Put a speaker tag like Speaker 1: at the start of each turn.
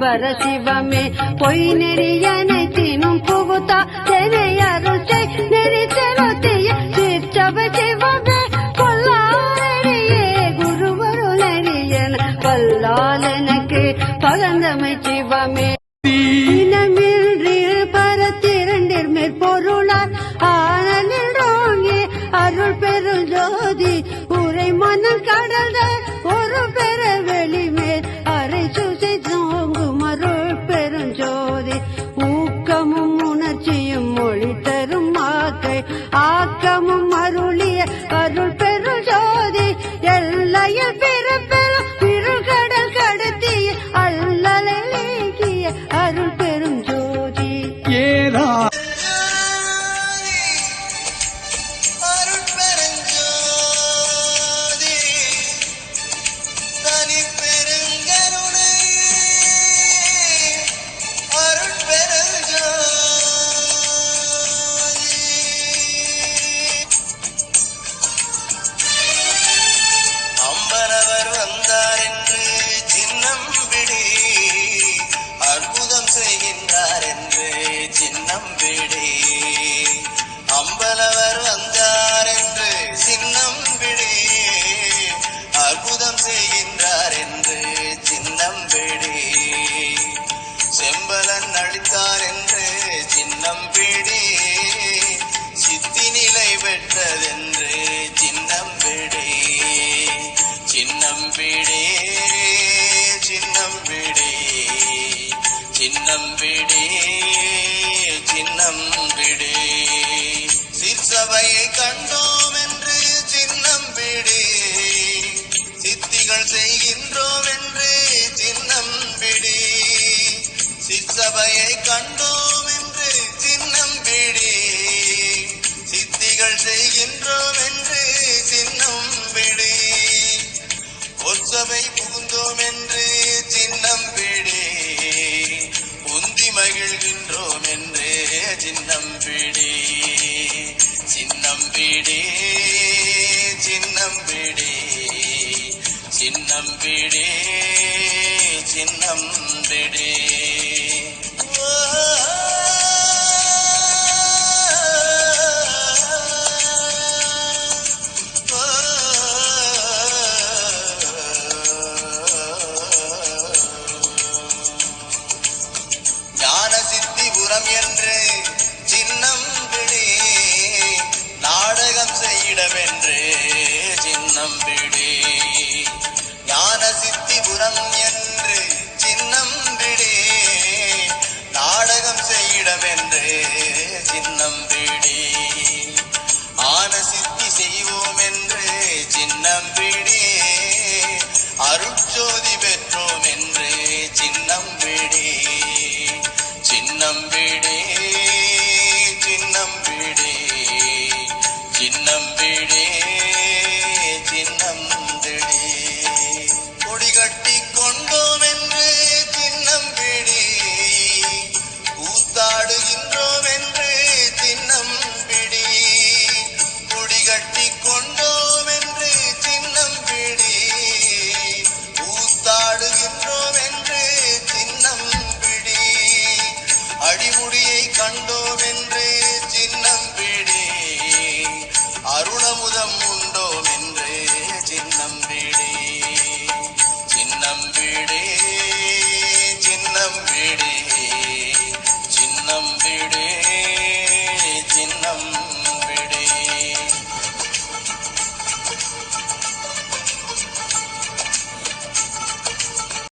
Speaker 1: பரசிவமே பொய் நெறியனை தினும் புகுத்தா தெனை நெறி செலுத்திய சிற்றப சிவமே. கொல்லாரியே குருவரு நெறியன பல்லால் எனக்கு பகந்தமை சிவமே. இனமின்றி பரத்திரண்டிற் மேற்பொருளார். ஆனலில் அருள் பெருள் ஜோதி உரை மனம் கடந்த
Speaker 2: அம்பலவர் வந்தார் என்று சின்னம் விடி. அற்புதம் செய்கின்றார் என்று சின்னம் விடி. செம்பலன் அளித்தார் என்று சின்னம் பிடி சித்தி நிலை பெற்றதென்று சின்னம் பிடி சின்னம் பிடி சின்னம் பிடி சின்னம் பிடி சிற்சபையை கண்டோம் என்று சின்னம் பிடி சித்திகள் செய்கின்றோம் என்று சின்னம் பிடி பொற்சபை புகுந்தோம் என்று சின்னம் பிடி உந்தி மகிழ்கின்றோம் என்று சின்னம் பிடி சின்னம் பிடி சின்னம் பிடி சின்னம் பிடி சின்னம் பிடி நாடகம் சின்னம் பிடி ஞான சித்திபுரம் என்று சின்னம் பிடி நாடகம் செய்யிடமென்றே சின்னம் பிடி ஆன சித்தி செய்வோம் என்று சின்னம் பிடி அருட்சோதி பெற்றோம் என்று சின்னம் பிடி சின்னம் பிடி அடிமுடியை கண்டோம் என்று சின்னம் பிடி அருணமுதம் உண்டோம்